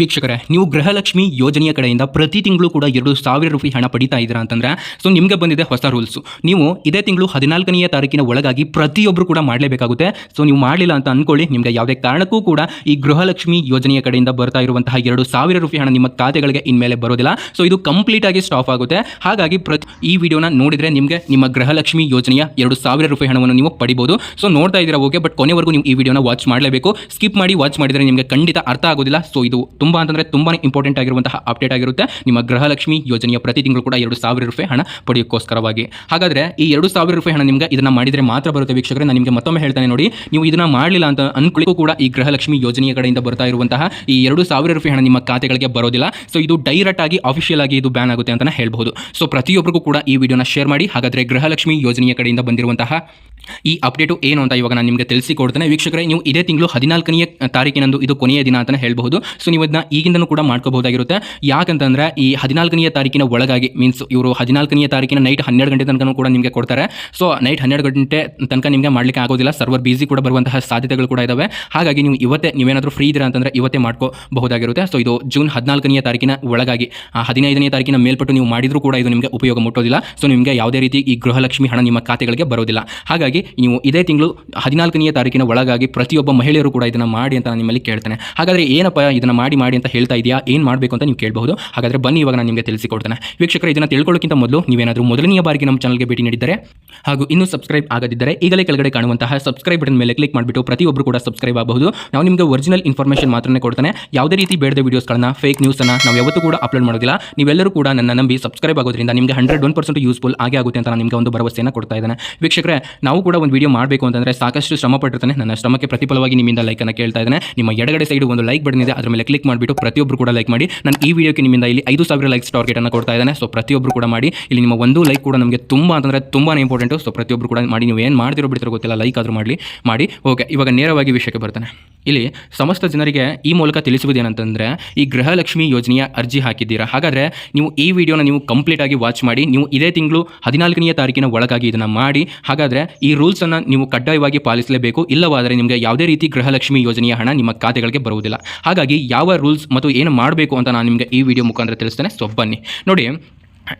ವೀಕ್ಷಕರೇ, ನೀವು ಗೃಹಲಕ್ಷ್ಮಿ ಯೋಜನೆಯ ಕಡೆಯಿಂದ ಪ್ರತಿ ತಿಂಗಳು ಕೂಡ ಎರಡು ಸಾವಿರ ರೂಪಾಯಿ ಹಣ ಪಡಿತಾ ಇದ್ದೀರಾ ಅಂತಂದ್ರೆ ಸೊ ನಿಮಗೆ ಬಂದಿದೆ ಹೊಸ ರೂಲ್ಸು ನೀವು ಇದೇ ತಿಂಗಳು ಹದಿನಾಲ್ಕನೆಯ ತಾರೀಕಿನ ಒಳಗಾಗಿ ಪ್ರತಿಯೊಬ್ಬರು ಕೂಡ ಮಾಡಲೇಬೇಕಾಗುತ್ತೆ. ಸೊ ನೀವು ಮಾಡಲಿಲ್ಲ ಅಂತ ಅಂದ್ಕೊಳ್ಳಿ ನಿಮಗೆ ಯಾವುದೇ ಕಾರಣಕ್ಕೂ ಕೂಡ ಈ ಗೃಹಲಕ್ಷ್ಮಿ ಯೋಜನೆಯ ಕಡೆಯಿಂದ ಬರ್ತಾ ಇರುವಂತಹ ಎರಡು ಸಾವಿರ ರೂಪಾಯಿ ಹಣ ನಿಮ್ಮ ಖಾತೆಗಳಿಗೆ ಇನ್ಮೇಲೆ ಬರೋದಿಲ್ಲ. ಸೊ ಇದು ಕಂಪ್ಲೀಟ್ ಆಗಿ ಸ್ಟಾಪ್ ಆಗುತ್ತೆ. ಹಾಗಾಗಿ ಪ್ರತಿ ಈ ವಿಡಿಯೋನ ನೋಡಿದ್ರೆ ನಿಮಗೆ ನಿಮ್ಮ ಗೃಹಲಕ್ಷ್ಮಿ ಯೋಜನೆಯ ಎರಡು ಸಾವಿರ ರೂಪಾಯಿ ಹಣವನ್ನು ನೀವು ಪಡಿಬೋದು. ಸೊ ನೋಡ್ತಾ ಇದ್ದೀರಾ ಓಕೆ ಬಟ್ ಕೊನೆವರೆಗೂ ನೀವು ಈ ವಿಡಿಯೋನ ವಾಚ್ ಮಾಡಲೇಬೇಕು. ಸ್ಕಿಪ್ ಮಾಡಿ ವಾಚ್ ಮಾಡಿದರೆ ನಿಮಗೆ ಖಂಡಿತ ಅರ್ಥ ಆಗೋದಿಲ್ಲ. ಸೊ ಇದು ತುಂಬ ಅಂತಂದರೆ ತುಂಬಾ ಇಂಪಾರ್ಟೆಂಟ್ ಆಗಿರುವಂತಹ ಅಪ್ಡೇಟ್ ಆಗಿರುತ್ತೆ. ನಿಮ್ಮ ಗೃಹಲಕ್ಷ್ಮಿ ಯೋಜನೆಯ ಪ್ರತಿ ತಿಂಗಳು ಕೂಡ ಎರಡು ಸಾವಿರ ರೂಪಾಯಿ ಹಣ ಪಡೆಯೋಕ್ಕೋಸ್ಕರವಾಗಿ. ಹಾಗಾದರೆ ಈ ಎರಡು ಸಾವಿರ ರೂಪಾಯಿ ಹಣ ನಿಮಗೆ ಇದನ್ನು ಮಾಡಿದರೆ ಮಾತ್ರ ಬರುತ್ತೆ ವೀಕ್ಷಕರೇ. ನಾನು ನಿಮಗೆ ಮತ್ತೊಮ್ಮೆ ಹೇಳ್ತಾನೆ ನೋಡಿ, ನೀವು ಇದನ್ನು ಮಾಡಲಿಲ್ಲ ಅಂತ ಅನ್ಕೊಳ್ಳಿಗೂ ಕೂಡ ಈ ಗೃಹಲಕ್ಷ್ಮಿ ಯೋಜನೆಯ ಕಡೆಯಿಂದ ಬರ್ತಾ ಇರುವಂತಹ ಈ ಎರಡು ಸಾವಿರ ರೂಪಾಯಿ ಹಣ ನಿಮ್ಮ ಖಾತೆಗಳಿಗೆ ಬರೋದಿಲ್ಲ. ಸೊ ಇದು ಡೈರೆಕ್ಟ್ ಆಗಿ ಆಫಿಷಿಯಲ್ ಆಗಿ ಇದು ಬ್ಯಾನ್ ಆಗುತ್ತೆ ಅಂತಲೇ ಹೇಳ್ಬಹುದು. ಸೊ ಪ್ರತಿಯೊಬ್ಬರಿಗೂ ಕೂಡ ಈ ವಿಡಿಯೋನ ಶೇರ್ ಮಾಡಿ. ಹಾಗಾದರೆ ಗೃಹಲಕ್ಷ್ಮಿ ಯೋಜನೆಯ ಕಡೆಯಿಂದ ಬಂದಿರುವಂತಹ ಈ ಅಪ್ಡೇಟು ಏನು ಅಂತ ಇವಾಗ ನಾನು ನಿಮಗೆ ತಿಳಿಸಿಕೊಡ್ತೇನೆ ವೀಕ್ಷಕರೇ, ನೀವು ಇದೇ ತಿಂಗಳು ಹದಿನಾಲ್ಕನೆಯ ತಾರೀಕಿನಂದು ಇದು ಕೊನೆಯ ದಿನ ಅಂತಲೇ ಹೇಳ್ಬಹುದು. ಸೊ ನೀವು ಇದನ್ನ ಈಗಿಂದನೂ ಕೂಡ ಮಾಡ್ಕೋಬಹುದಾಗಿರುತ್ತೆ. ಯಾಕಂತಂದ್ರೆ ಈ ಹದಿನಾಲ್ಕನೆಯ ತಾರೀಕಿನ ಒಳಗಾಗಿ ಮೀನ್ಸ್ ಇವರು ಹದಿನಾಲ್ಕನೆಯ ತಾರೀಕಿನ ನೈಟ್ ಹನ್ನೆರಡು ಗಂಟೆ ತನಕ ಕೂಡ ನಿಮಗೆ ಕೊಡ್ತಾರೆ. ಸೊ ನೈಟ್ ಹನ್ನೆರಡು ಗಂಟೆ ತನಕ ನಿಮಗೆ ಮಾಡಲಿಕ್ಕೆ ಆಗೋದಿಲ್ಲ. ಸರ್ವರ್ ಬಿಸಿ ಕೂಡ ಬರುವಂತಹ ಸಾಧ್ಯತೆಗಳು ಕೂಡ ಇದಾವೆ. ಹಾಗಾಗಿ ನೀವು ಇವತ್ತೇ ನೀವೇನಾದರೂ ಫ್ರೀ ಇದ್ದೀರಾ ಅಂತಂದ್ರೆ ಇವತ್ತೇ ಮಾಡ್ಕೋಬಹುದಾಗಿರುತ್ತೆ. ಸೊ ಇದು ಜೂನ್ ಹದಿನಾಲ್ಕನೆಯ ತಾರೀಕಿನ ಒಳಗಾಗಿ ಹದಿನೈದನೇ ತಾರೀಕಿನ ಮೇಲ್ಪಟ್ಟು ನೀವು ಮಾಡಿದ್ರು ಕೂಡ ಇದು ನಿಮಗೆ ಉಪಯೋಗ ಮುಟ್ಟೋದಿಲ್ಲ. ಸೊ ನಿಮಗೆ ಯಾವುದೇ ರೀತಿ ಈ ಗೃಹಲಕ್ಷ್ಮಿ ಹಣ ನಿಮ್ಮ ಖಾತೆಗಳಿಗೆ ಬರೋದಿಲ್ಲ. ಹಾಗಾಗಿ ನೀವು ಇದೇ ತಿಂಗಳು ಹದಿನಾಲ್ಕನೆಯ ತಾರೀಕಿನ ಒಳಗಾಗಿ ಪ್ರತಿಯೊಬ್ಬ ಮಹಿಳೆಯರು ಕೂಡ ಇದನ್ನು ಮಾಡಿ ಅಂತ ನಾನು ನಿಮ್ಮಲ್ಲಿ ಕೇಳ್ತೇನೆ. ಹಾಗಾದರೆ ಏನಪ್ಪ ಇದನ್ನು ಮಾಡಿ ಮಾಡಿ ಅಂತ ಹೇಳ್ತಾ ಇದೆಯಾ? ಏನು ಮಾಡಬೇಕು ಅಂತ ನೀವು ಕೇಳಬಹುದು. ಹಾಗಾದರೆ ಬನ್ನಿ, ಇವಾಗ ನಾನು ನಿಮಗೆ ತಿಳಿಸಿಕೊಡ್ತೇನೆ. ವೀಕ್ಷಕರು, ಇದನ್ನು ತಿಳ್ಕೊಳ್ಳೋಕ್ಕಿಂತ ಮೊದಲು ನೀವೇನಾದರೂ ಮೊದಲನೆಯ ಬಾರಿಗೆ ನಮ್ಮ ಚಾನಲ್ಗೆ ಭೇಟಿ ನೀಡಿದ್ದರೆ ಹಾಗೂ ಇನ್ನೂ ಸಬ್ಸ್ಕ್ರೈಬ್ ಆಗದಿದ್ದರೆ ಈಗಲೇ ಕೆಳಗಡೆ ಕಾಣುವಂತಹ ಸಬ್ಸ್ಕ್ರೈಬ್ ಬಟನ್ ಮೇಲೆ ಕ್ಲಿಕ್ ಮಾಡಿಬಿಟ್ಟು ಪ್ರತಿಯೊಬ್ಬರು ಕೂಡ ಸಬ್ಸ್ಕ್ರೈಬ್ ಆಗಬಹುದು. ನಾವು ನಿಮಗೆ ಒರಿಜಿನಲ್ ಇನ್ಫಾರ್ಮೇಷನ್ ಮಾತ್ರನೇ ಕೊಡ್ತಾನೆ. ಯಾವುದೇ ರೀತಿ ಬೇಡದ ವೀಡಿಯೋಸ್ಗಳನ್ನ ಫೇಕ್ ನ್ಯೂಸನ್ನು ನಾವು ಯಾವತ್ತೂ ಕೂಡ ಅಪ್ಲೋಡ್ ಮಾಡೋದಿಲ್ಲ. ನೀವೆಲ್ಲರೂ ಕೂಡ ನನ್ನ ನಂಬಿ ಸಬ್ಸ್ಕ್ರೈಬ್ ಆಗೋದ್ರಿಂದ ನಿಮಗೆ ಹಂಡ್ರೆಡ್ ಒನ್ ಪರ್ಸೆಂಟ್ ಯೂಸ್ಫುಲ್ ಆಗೇ ಆಗುತ್ತೆ ಅಂತ ನಿಮಗೆ ಒಂದು ಭರವಸೆಯನ್ನು ಕೊಡ್ತಾ ಇದ್ದಾನೆ. ವೀಕ್ಷಕರೇ, ನಾವು ಕೂಡ ಒಂದು ವಿಡಿಯೋ ಮಾಡಬೇಕು ಅಂತಂದರೆ ಸಾಕಷ್ಟು ಶ್ರಮ ಪಟ್ಟಿರ್ತಾನೆ. ನನ್ನ ಶ್ರಮಕ್ಕೆ ಪ್ರತಿಫಲವಾಗಿ ನಿಮ್ಮಿಂದ ಲೈಕನ್ನು ಕೇಳ್ತಾ ಇದ್ದೇನೆ. ನಿಮ್ಮ ಎಡಗಡೆ ಸೈಡ್ ಒಂದು ಲೈಕ್ ಬಟನ್ ಇದೆ. ಅದರ ಮೇಲೆ ಕ್ಲಿಕ್ ಮಾಡಿಬಿಟ್ಟು ಪ್ರತಿಯೊಬ್ಬರು ಕೂಡ ಲೈಕ್ ಮಾಡಿ. ನಾನು ಈ ವಿಡಿಯೋಕ್ಕೆ ನಿಮ್ಮಿಂದ ಇಲ್ಲಿ ಐದು ಸಾವಿರ ಲೈಕ್ಸ್ ಟಾರ್ಗೆಟ್ ಅನ್ನು ಕೊಡ್ತಾ ಇದ್ದಾನೆ. ಸೊ ಪ್ರತಿಯೊಬ್ಬರು ಕೂಡ ಮಾಡಿ. ಇಲ್ಲಿ ನಿಮ್ಮ ಒಂದು ಲೈಕ್ ಕೂಡ ನಮಗೆ ತುಂಬ ಅಂತಂದರೆ ತುಂಬಾ ಇಂಪಾರ್ಟೆಂಟು ಸೊ ಪ್ರತಿಯೊಬ್ಬರು ಕೂಡ ಮಾಡಿ. ನೀವು ಏನು ಮಾಡ್ತಿರೋ ಬಿಡ್ತಿರೋ ಗೊತ್ತಿಲ್ಲ. ಲೈಕ್ ಆದರೂ ಮಾಡಲಿ. ಮಾಡಿ. ಓಕೆ ಇವಾಗ ನೇರವಾಗಿ ವಿಷಯಕ್ಕೆ ಬರ್ತಾನೆ. ಇಲ್ಲಿ ಸಮಸ್ತ ಜನರಿಗೆ ಈ ಮೂಲಕ ತಿಳಿಸುವುದೇನಂತಂದರೆ ಈ ಗೃಹಲಕ್ಷ್ಮಿ ಯೋಜನೆಯ ಅರ್ಜಿ ಹಾಕಿದ್ದೀರಾ? ಹಾಗಾದರೆ ನೀವು ಈ ವಿಡಿಯೋನ ನೀವು ಕಂಪ್ಲೀಟ್ ಆಗಿ ವಾಚ್ ಮಾಡಿ, ನೀವು ಇದೇ ತಿಂಗಳು ಹದಿನಾಲ್ಕನೆಯ ತಾರೀಕಿನ ಒಳಗಾಗಿ ಇದನ್ನು ಮಾಡಿ, ಹಾಗಾದರೆ ಈ ರೂಲ್ಸನ್ನು ನೀವು ಕಡ್ಡಾಯವಾಗಿ ಪಾಲಿಸಲೇಬೇಕು. ಇಲ್ಲವಾದರೆ ನಿಮಗೆ ಯಾವುದೇ ರೀತಿ ಗೃಹಲಕ್ಷ್ಮಿ ಯೋಜನೆಯ ಹಣ ನಿಮ್ಮ ಖಾತೆಗಳಿಗೆ ಬರುವುದಿಲ್ಲ. ಹಾಗಾಗಿ ಯಾವ ರೂಲ್ಸ್ ಮತ್ತು ಏನು ಮಾಡಬೇಕು ಅಂತ ನಾನು ನಿಮಗೆ ಈ ವಿಡಿಯೋ ಮುಖಾಂತರ ತಿಳಿಸ್ತೇನೆ. ಸೊ ಬನ್ನಿ. ನೋಡಿ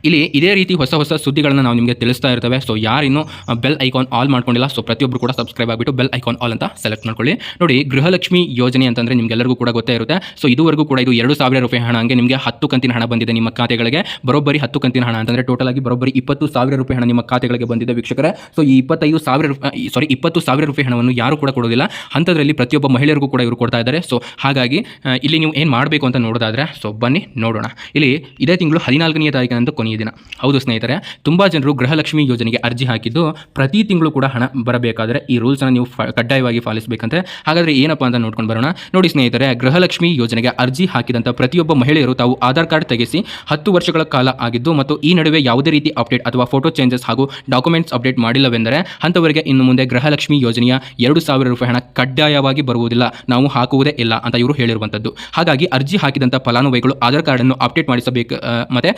ಇಲ್ಲಿ ಇದೇ ರೀತಿ ಹೊಸ ಹೊಸ ಸುದ್ದಿಗಳನ್ನು ನಾವು ನಿಮಗೆ ತಿಳಿಸ್ತಾ ಇರ್ತವೆ. ಸೊ ಯಾರಿನ್ನೂ ಬೆಲ್ ಐಕಾನ್ ಆಲ್ ಮಾಡ್ಕೊಂಡಿಲ್ಲ ಸೊ ಪ್ರತಿಯೊಬ್ಬರು ಕೂಡ ಸಬ್ಸ್ಕ್ರೈಬ್ ಆಗಿಬಿಟ್ಟು ಬೆಲ್ ಐಕಾನ್ ಆಲ್ ಅಂತ ಸೆಲೆಕ್ಟ್ ಮಾಡ್ಕೊಳ್ಳಿ. ನೋಡಿ, ಗೃಹಲಕ್ಷ್ಮಿ ಯೋಜನೆ ಅಂತಂದರೆ ನಿಮಗೆಲ್ಲರಿಗೂ ಕೂಡ ಗೊತ್ತೇ ಇರುತ್ತೆ. ಸೊ ಇದುವರೆಗೂ ಕೂಡ ಇದು ಎರಡು ಸಾವಿರ ರೂಪಾಯಿ ಹಣ, ಹಂಗೆ ನಿಮಗೆ ಹತ್ತು ಕಂತಿನ ಹಣ ಬಂದಿದೆ ನಿಮ್ಮ ಖಾತೆಗಳಿಗೆ. ಬರೋಬ್ಬರಿ ಹತ್ತು ಕಂತಿನ ಹಣ ಅಂತಂದರೆ ಟೋಟಲ್ ಆಗಿ ಬರೋಬ್ಬರಿ ಇಪ್ಪತ್ತು ಸಾವಿರ ರೂಪಾಯಿ ಹಣ ನಿಮ್ಮ ಖಾತೆಗಳಿಗೆ ಬಂದಿದೆ ವೀಕ್ಷಕರೇ. ಸೊ ಈ ಇಪ್ಪತ್ತೈದು ಸಾವಿರ ರೂಪಾಯಿ ಸಾರಿ ಇಪ್ಪತ್ತು ಸಾವಿರ ರೂಪಾಯಿ ಹಣವನ್ನು ಯಾರು ಕೂಡ ಕೊಡೋದಿಲ್ಲ. ಅಂಥದ್ರಲ್ಲಿ ಪ್ರತಿಯೊಬ್ಬ ಮಹಿಳೆಯರಿಗೂ ಕೂಡ ಇವರು ಕೊಡ್ತಾ ಇದ್ದಾರೆ. ಸೊ ಹಾಗಾಗಿ ಇಲ್ಲಿ ನೀವು ಏನು ಮಾಡಬೇಕು ಅಂತ ನೋಡೋದಾದರೆ ಸೊ ಬನ್ನಿ ನೋಡೋಣ. ಇಲ್ಲಿ ಇದೇ ತಿಂಗಳು ಹದಿನಾಲ್ಕನೇ ತಾರೀಕಿನಂದು ಕೊನೆಯ ದಿನ. ಹೌದು ಸ್ನೇಹಿತರೆ, ತುಂಬ ಜನರು ಗೃಹಲಕ್ಷ್ಮಿ ಯೋಜನೆಗೆ ಅರ್ಜಿ ಹಾಕಿದ್ದು ಪ್ರತಿ ತಿಂಗಳು ಕೂಡ ಹಣ ಬರಬೇಕಾದ್ರೆ ಈ ರೂಲ್ಸನ್ನು ನೀವು ಕಡ್ಡಾಯವಾಗಿ ಪಾಲಿಸಬೇಕಂತೆ ಹಾಗಾದರೆ ಏನಪ್ಪ ಅಂತ ನೋಡ್ಕೊಂಡು ಬರೋಣ. ನೋಡಿ ಸ್ನೇಹಿತರೆ, ಗೃಹಲಕ್ಷ್ಮಿ ಯೋಜನೆಗೆ ಅರ್ಜಿ ಹಾಕಿದಂಥ ಪ್ರತಿಯೊಬ್ಬ ಮಹಿಳೆಯರು ತಾವು ಆಧಾರ್ ಕಾರ್ಡ್ ತೆಗೆಸಿ ಹತ್ತು ವರ್ಷಗಳ ಕಾಲ ಆಗಿದ್ದು ಮತ್ತು ಈ ನಡುವೆ ಯಾವುದೇ ರೀತಿ ಅಪ್ಡೇಟ್ ಅಥವಾ ಫೋಟೋ ಚೇಂಜಸ್ ಹಾಗೂ ಡಾಕ್ಯುಮೆಂಟ್ಸ್ ಅಪ್ಡೇಟ್ ಮಾಡಿಲ್ಲವೆಂದರೆ ಅಂಥವರಿಗೆ ಇನ್ನು ಮುಂದೆ ಗೃಹಲಕ್ಷ್ಮಿ ಯೋಜನೆಯ ಎರಡು ಸಾವಿರ ರೂಪಾಯಿ ಹಣ ಕಡ್ಡಾಯವಾಗಿ ಬರುವುದಿಲ್ಲ. ನಾವು ಹಾಕುವುದೇ ಇಲ್ಲ ಅಂತ ಇವರು ಹೇಳಿರುವಂಥದ್ದು. ಹಾಗಾಗಿ ಅರ್ಜಿ ಹಾಕಿದಂಥ ಫಲಾನುಭವಿಗಳು ಆಧಾರ್ ಕಾರ್ಡನ್ನು ಅಪ್ಡೇಟ್ ಮಾಡಿಸಬೇಕು ಮತ್ತು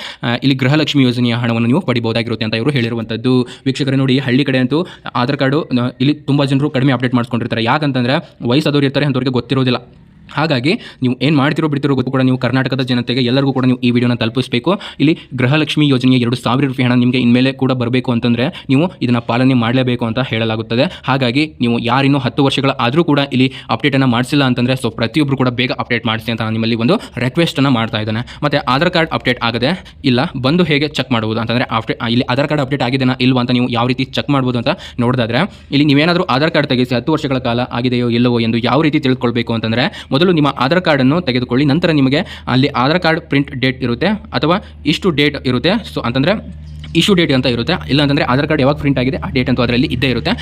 ಇಲ್ಲಿ ಗೃಹಲಕ್ಷ್ಮಿ ಯೋಜನೆಯ ಹಣವನ್ನು ನೀವು ಪಡಿಬಹುದಾಗಿರುತ್ತೆ ಅಂತ ಇವರು ಹೇಳಿರುವಂಥದ್ದು. ವೀಕ್ಷಕರೇ ನೋಡಿ ಹಳ್ಳಿ ಕಡೆ ಅಂತೂ ಆಧಾರ್ ಕಾರ್ಡು ಇಲ್ಲಿ ತುಂಬ ಜನರು ಕಡಿಮೆ ಅಪ್ಡೇಟ್ ಮಾಡಿಸ್ಕೊಂಡಿರ್ತಾರೆ. ಯಾಕಂತಂದರೆ ವಯಸ್ಸಾದವ್ರು ಇರ್ತಾರೆ, ಅಂಥವ್ರಿಗೆ ಗೊತ್ತಿರೋದಿಲ್ಲ. ಹಾಗಾಗಿ ನೀವು ಏನು ಮಾಡ್ತಿರೋ ಬಿಡ್ತಿರೋ ಗೊತ್ತು ಕೂಡ ನೀವು ಕರ್ನಾಟಕದ ಜನತೆಗೆ ಎಲ್ಲರಿಗೂ ಕೂಡ ನೀವು ಈ ವಿಡಿಯೋನ ತಲುಪಿಸಬೇಕು. ಇಲ್ಲಿ ಗೃಹಲಕ್ಷ್ಮಿ ಯೋಜನೆಯ ಎರಡು ಸಾವಿರ ರೂಪಾಯಿ ಹಣ ನಿಮಗೆ ಇನ್ಮೇಲೆ ಕೂಡ ಬರಬೇಕು ಅಂತಂದರೆ ನೀವು ಇದನ್ನು ಪಾಲನೆ ಮಾಡಲೇಬೇಕು ಅಂತ ಹೇಳಲಾಗುತ್ತದೆ. ಹಾಗಾಗಿ ನೀವು ಯಾರಿನ್ನೂ ಹತ್ತು ವರ್ಷಗಳ ಆದರೂ ಕೂಡ ಇಲ್ಲಿ ಅಪ್ಡೇಟನ್ನು ಮಾಡಿಸಿಲ್ಲ ಅಂತಂದರೆ ಸೊ ಪ್ರತಿಯೊಬ್ಬರು ಕೂಡ ಬೇಗ ಅಪ್ಡೇಟ್ ಮಾಡಿಸಿ ಅಂತ ನಾನು ನಿಮ್ಮಲ್ಲಿ ಒಂದು ರಿಕ್ವೆಸ್ಟನ್ನು ಮಾಡ್ತಾ ಇದ್ದಾನೆ. ಮತ್ತು ಆಧಾರ್ ಕಾರ್ಡ್ ಅಪ್ಡೇಟ್ ಆಗದೆ ಇಲ್ಲ, ಬಂದು ಹೇಗೆ ಚೆಕ್ ಮಾಡ್ಬೋದು ಅಂತಂದರೆ ಆಫ್ಟೇ ಇಲ್ಲಿ ಆಧಾರ್ ಕಾರ್ಡ್ ಅಪ್ಡೇಟ್ ಆಗಿದೆನಾ ಇಲ್ವಾ ಅಂತ ನೀವು ಯಾವ ರೀತಿ ಚೆಕ್ ಮಾಡ್ಬೋದು ಅಂತ ನೋಡೋದಾದ್ರೆ, ಇಲ್ಲಿ ನೀವೇನಾದರೂ ಆಧಾರ್ ಕಾರ್ಡ್ ತೆಗೆಸಿ ಹತ್ತು ವರ್ಷಗಳ ಕಾಲ ಆಗಿದೆಯೋ ಇಲ್ಲವೋ ಎಂದು ಯಾವ ರೀತಿ ತಿಳ್ಕೊಳ್ಬೇಕು ಅಂತಂದರೆ ಮೊದಲು ನಿಮ್ಮ ಆಧಾರ್ ಕಾರ್ಡನ್ನು ತೆಗೆದುಕೊಳ್ಳಿ, ನಂತರ ನಿಮಗೆ ಅಲ್ಲಿ ಆಧಾರ್ ಕಾರ್ಡ್ ಪ್ರಿಂಟ್ ಡೇಟ್ ಇರುತ್ತೆ ಅಥವಾ ಇಷ್ಟು ಡೇಟ್ ಇರುತ್ತೆ. ಸೊ ಅಂತಂದರೆ ಇಶ್ಯೂ ಡೇಟ್ ಅಂತ ಇರುತ್ತೆ. ಇಲ್ಲ ಆಧಾರ್ ಕಾರ್ಡ್ ಯಾವಾಗ ಪ್ರಿಂಟ್ ಆಗಿದೆ, ಆ ಡೇಟ್ ಅಂತೂ ಅದರಲ್ಲಿ ಇದ್ದೇ ಇರುತ್ತೆ.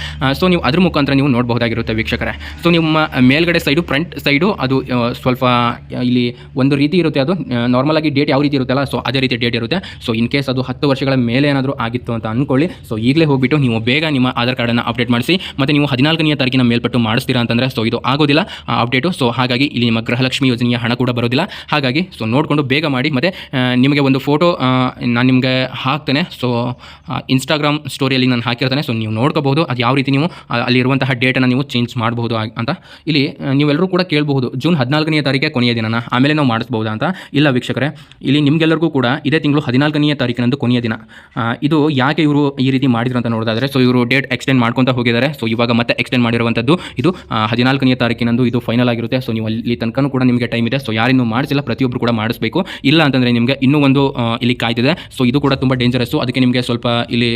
ಸೊ ನೀವು ಅದ್ರ ಮುಖಾಂತರ ನೀವು ನೋಡಬಹುದಾಗಿರುತ್ತೆ ವೀಕ್ಷಕರೇ. ಸೊ ನಿಮ್ಮ ಮೇಲ್ಗಡೆ ಸೈಡು ಫ್ರಂಟ್ ಸೈಡು ಅದು ಸ್ವಲ್ಪ ಇಲ್ಲಿ ಒಂದು ರೀತಿ ಇರುತ್ತೆ ಅದು. ನಾರ್ಮಲ್ ಆಗಿ ಡೇಟ್ ಯಾವ ರೀತಿ ಇರುತ್ತಲ್ಲ ಸೊ ಅದೇ ರೀತಿ ಡೇಟ್ ಇರುತ್ತೆ. ಸೊ ಇನ್ ಕೇಸ್ ಅದು ಹತ್ತು ವರ್ಷಗಳ ಮೇಲೆ ಏನಾದರೂ ಆಗಿತ್ತು ಅಂತ ಅಂದ್ಕೊಳ್ಳಿ ಸೊ ಈಗಲೇ ಹೋಗ್ಬಿಟ್ಟು ನೀವು ಬೇಗ ನಿಮ್ಮ ಆಧಾರ್ ಕಾರ್ಡನ್ನು ಅಪ್ಡೇಟ್ ಮಾಡಿಸಿ, ಮತ್ತು ನೀವು ಹದಿನಾಲ್ಕನೆಯ ತಾರೀಕಿನ ಮೇಲ್ಪಟ್ಟು ಮಾಡಿಸ್ತೀರಾ ಅಂತಂದರೆ ಸೊ ಇದು ಆಗೋದಿಲ್ಲ ಅಪ್ಡೇಟು ಸೊ ಹಾಗಾಗಿ ಇಲ್ಲಿ ನಿಮ್ಮ ಗೃಹಲಕ್ಷ್ಮಿ ಯೋಜನೆಯ ಹಣ ಕೂಡ ಬರೋದಿಲ್ಲ. ಹಾಗಾಗಿ ಸೊ ನೋಡಿಕೊಂಡು ಬೇಗ ಮಾಡಿ, ಮತ್ತು ನಿಮಗೆ ಒಂದು ಫೋಟೋ ನಾನು ನಿಮಗೆ ಹಾಕ್ತೇನೆ. ಸೊ ಇನ್ಸ್ಟಾಗ್ರಾಮ್ ಸ್ಟೋರಿಯಲ್ಲಿ ನಾನು ಹಾಕಿರ್ತಾನೆ. ಸೊ ನೀವು ನೋಡ್ಕೋಬಹುದು. ಅದು ಯಾವ ರೀತಿ ನೀವು ಅಲ್ಲಿರುವಂತಹ ಡೇಟನ್ನು ನೀವು ಚೇಂಜ್ ಮಾಡಬಹುದು ಅಂತ. ಇಲ್ಲಿ ನೀವೆಲ್ಲರೂ ಕೂಡ ಕೇಳಬಹುದು. ಜೂನ್ ಹದಿನಾಲ್ಕನೇ ತಾರೀಕೆ ಕೊನೆಯ ದಿನನ. ಆಮೇಲೆ ನಾವು ಮಾಡಿಸ್ಬೋದಾ ಅಂತ. ಇಲ್ಲ ವೀಕ್ಷಕರೇ ಇಲ್ಲಿ ನಿಮಗೆಲ್ಲರಿಗೂ ಕೂಡ ಇದೇ ತಿಂಗಳು ಹದಿನಾಲ್ಕನೆಯ ತಾರೀಕಿನಂದು ಕೊನೆಯ ದಿನ. ಇದು ಯಾಕೆ ಇವರು ಈ ರೀತಿ ಮಾಡಿದ್ರು ಅಂತ ನೋಡೋದಾದರೆ ಸೊ ಇವರು ಡೇಟ್ ಎಕ್ಸ್ಟೆಂಡ್ ಮಾಡ್ಕೊತ ಹೋಗಿದ್ದಾರೆ. ಸೊ ಇವಾಗ ಮತ್ತೆ ಎಕ್ಸ್ಟೆಂಡ್ ಮಾಡಿರುವಂಥದ್ದು ಇದು ಆ, ಹದಿನಾಲ್ಕನೆಯ ತಾರೀಕಿನಂದು ಇದು ಫೈನಲ್ ಆಗಿರುತ್ತೆ. ಸೊ ನೀವು ಅಲ್ಲಿ ತನಕನೂ ಕೂಡ ನಿಮಗೆ ಟೈಮ್ ಇದೆ. ಸೊ ಯಾರಿನ್ನೂ ಮಾಡಿಸಿಲ್ಲ ಪ್ರತಿಯೊಬ್ಬರು ಕೂಡ ಮಾಡಿಸಬೇಕು. ಇಲ್ಲ ಅಂತಂದರೆ ನಿಮಗೆ ಇನ್ನೂ ಒಂದು ಇಲ್ಲಿ ಕಾಯ್ತಿದೆ ಸೊ ಇದು ಕೂಡ ತುಂಬ ಡೇಂಜರಸ್ಸು ಅದಕ್ಕೆ ನಿಮಗೆ ಸ್ವಲ್ಪ ಇಲ್ಲಿ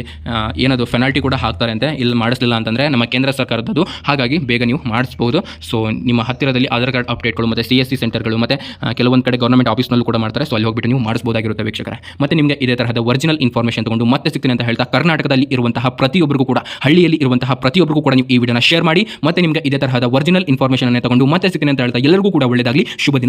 ಏನದು ಪೆನಾಲ್ಟಿ ಕೂಡ ಹಾಕ್ತಾರೆ ಅಂತೆ ಇಲ್ಲಿ ಮಾಡಿಸಲಿಲ್ಲ ಅಂತಂದರೆ ನಮ್ಮ ಕೇಂದ್ರ ಸರ್ಕಾರದ್ದು ಹಾಗಾಗಿ ಬೇಗ ನೀವು ಮಾಡಿಸ್ಬೋದು. ಸೊ ನಿಮ್ಮ ಹತ್ತಿರದಲ್ಲಿ ಆಧಾರ್ ಕಾರ್ಡ್ ಅಪ್ಡೇಟ್ಗಳು ಮತ್ತು ಸಿ ಎಸ್ ಸಿ ಸೆಂಟರ್ಗಳು ಮತ್ತು ಕೆಲವೊಂದು ಕಡೆ ಗೌರ್ಮೆಂಟ್ ಆಫೀಸ್ನಲ್ಲೂ ಕೂಡ ಮಾಡ್ತಾರೆ. ಸೊ ಅಲ್ಲಿ ಹೋಗ್ಬಿಟ್ಟು ನೀವು ಮಾಡಿಸ್ಬೋದಾಗಿರುತ್ತೆ ವೀಕ್ಷಕರೇ. ಮತ್ತು ನಿಮಗೆ ಇದೇ ತರಹದ ಒರಿಜಿನಲ್ ಇನ್ಫಾರ್ಮೇಷನ್ ತೊಗೊಂಡು ಮತ್ತೆ ಸಿಗ್ತೀನಿ ಅಂತ ಹೇಳ್ತಾ ಕರ್ನಾಟಕದಲ್ಲಿ ಇರುವಂತಹ ಪ್ರತಿಯೊಬ್ಬರಿಗೂ ಕೂಡ, ಹಳ್ಳಿಯಲ್ಲಿ ಇರುವಂತಹ ಪ್ರತಿಯೊಬ್ಬರಿಗೂ ಕೂಡ ನೀವು ಈ ವಿಡಿಯೋನ ಶೇರ್ ಮಾಡಿ, ಮತ್ತೆ ನಿಮಗೆ ಇದೇ ತರಹದ ಒರಿಜಿನಲ್ ಇನ್ಫಾರ್ಮೇಷನ್ ಅನ್ನು ತಗೊಂಡು ಮತ್ತೆ ಸಿಗ್ತೀನಿ ಅಂತ ಹೇಳ್ತಾ ಎಲ್ಲರಿಗೂ ಕೂಡ ಒಳ್ಳೆಯದಾಗಲಿ ಶುಭ ದಿನ.